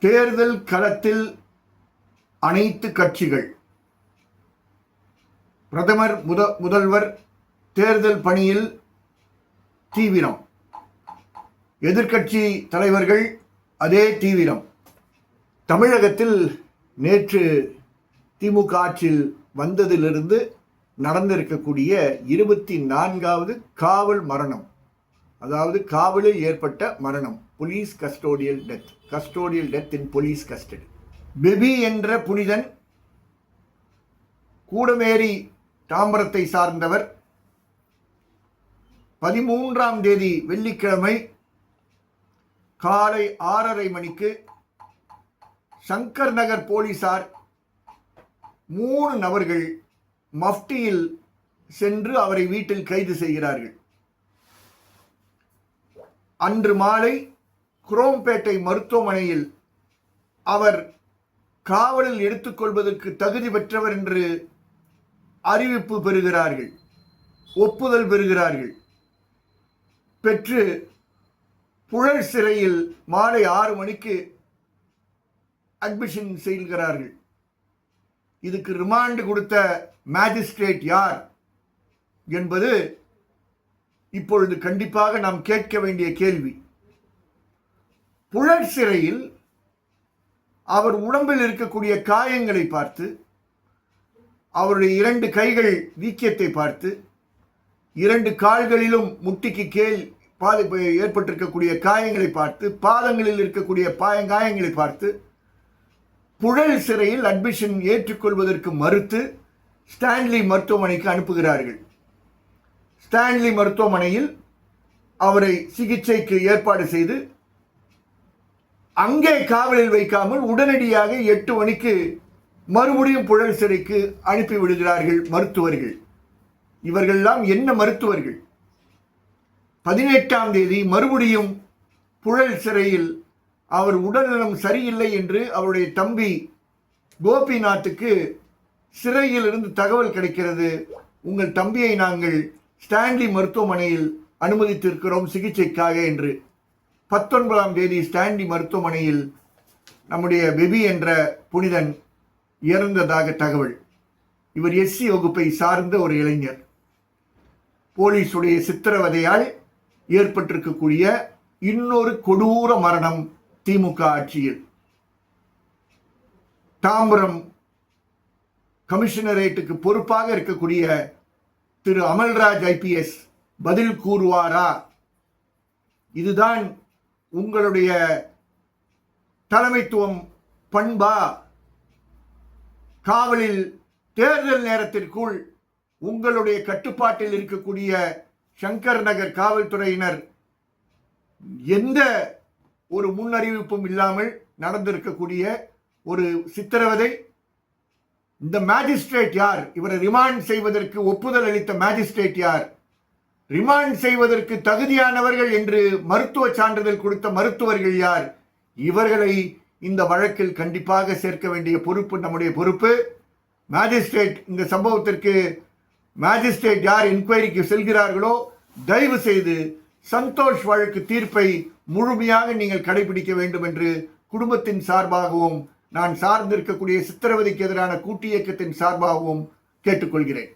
தேர்தல் களத்தில் அனைத்து கட்சிகள். பிரதமர் முத முதல்வர் தேர்தல் பணியில் தீவிரம். எதிர்க்கட்சி தலைவர்கள் அதே தீவிரம். தமிழகத்தில் நேற்று திமுக ஆட்சியில் வந்ததிலிருந்து நடந்திருக்கக்கூடிய இருபத்தி நான்காவது காவல் மரணம். அதாவது காவலில் ஏற்பட்ட மரணம் police custodial death custodial death in police custody பெபி என்ற புனிதன் கூடமேரி தாம்பரத்தை சார்ந்தவர். பதிமூன்றாம் தேதி வெள்ளிக்கிழமை காலை ஆறரை மணிக்கு சங்கர் நகர் போலீசார் மூணு நபர்கள் மஃப்டியில் சென்று அவரை வீட்டில் கைது செய்கிறார்கள். அன்று மாலை குரோம்பேட்டை மருத்துவமனையில் அவர் காவலில் எடுத்துக்கொள்வதற்கு தகுதி பெற்றவர் என்று அறிவிப்பு பெறுகிறார்கள் ஒப்புதல் பெறுகிறார்கள். பெற்று புழல் சிறையில் மாலை ஆறு மணிக்கு அட்மிஷன் செய்கிறார்கள் இதுக்கு ரிமாண்ட் கொடுத்த மேஜிஸ்ட்ரேட் யார் என்பது இப்பொழுது கண்டிப்பாக நாம் கேட்க வேண்டிய கேள்வி. புழல் சிறையில் அவர் உடம்பில் இருக்கக்கூடிய காயங்களை பார்த்து அவருடைய இரண்டு கைகள் வீக்கியத்தை பார்த்து இரண்டு கால்களிலும் முட்டிக்கு கீழ் பாதி ஏற்பட்டிருக்கக்கூடிய காயங்களை பார்த்து பாதங்களில் இருக்கக்கூடிய பாயங்காயங்களை பார்த்து புழல் சிறையில் அட்மிஷன் ஏற்றுக்கொள்வதற்கு மறுத்து ஸ்டான்லி மருத்துவமனைக்கு அனுப்புகிறார்கள். ஸ்டான்லி மருத்துவமனையில் அவரை சிகிச்சைக்கு ஏற்பாடு செய்து அங்கே காவலில் வைக்காமல் உடனடியாக எட்டு மணிக்கு மறுபடியும் புழல் சிறைக்கு அனுப்பி விடுகிறார்கள் மருத்துவர்கள். இவர்கள்லாம் என்ன மருத்துவர்கள்? பதினெட்டாம் தேதி மறுபடியும் புழல் சிறையில் அவர் உடல்நலம் சரியில்லை என்று அவருடைய தம்பி கோபிநாத்துக்கு சிறையில் இருந்து தகவல் கிடைக்கிறது. உங்கள் தம்பியை நாங்கள் ஸ்டான்லி மருத்துவமனையில் அனுமதித்திருக்கிறோம் சிகிச்சைக்காக என்று. பத்தொன்பதாம் தேதி ஸ்டான்லி மருத்துவமனையில் நம்முடைய பெபி என்ற புனிதன் இறந்ததாக தகவல். இவர் எஸ்சி வகுப்பை சார்ந்த ஒரு இளைஞர். போலீஸுடைய சித்திரவதையால் ஏற்பட்டிருக்கக்கூடிய இன்னொரு கொடூர மரணம் திமுக ஆட்சியில். தாம்பரம் கமிஷனரேட்டுக்கு பொறுப்பாக இருக்கக்கூடிய திரு அமல்ராஜ் ஐபிஎஸ் பதில் கூறுவாரா? இதுதான் உங்களுடைய தலைமைத்துவம் பண்பா? காவலில் தேர்தல் நேரத்திற்குள் உங்களுடைய கட்டுப்பாட்டில் இருக்கக்கூடிய சங்கர் நகர் காவல்துறையினர் எந்த ஒரு முன்னறிவிப்பும் இல்லாமல் நடந்திருக்கக்கூடிய ஒரு சித்திரவதை இந்த மேஜிஸ்ட்ரேட் யார்? இவரை ரிமாண்ட் செய்வதற்கு ஒப்புதல் அளித்த மேஜிஸ்ட்ரேட் யார்? ரிமாண்ட் செய்வதற்கு தகுதியானவர்கள் என்று மருத்துவ சான்றிதழ் கொடுத்த மருத்துவர்கள் யார்? இவர்களை இந்த வழக்கில் கண்டிப்பாக சேர்க்க வேண்டிய பொறுப்பு நம்முடைய பொறுப்பு. மேஜிஸ்ட்ரேட் இந்த சம்பவத்திற்கு மேஜிஸ்ட்ரேட் யார் என்கொயரிக்கு செல்கிறார்களோ தயவு செய்து சந்தோஷ் வழக்கு தீர்ப்பை முழுமையாக நீங்கள் கடைபிடிக்க வேண்டும் என்று குடும்பத்தின் சார்பாகவும் நான் சார்ந்திருக்கக்கூடிய சித்திரவதைக்கு எதிரான கூட்டு இயக்கத்தின் சார்பாகவும் கேட்டுக்கொள்கிறேன்.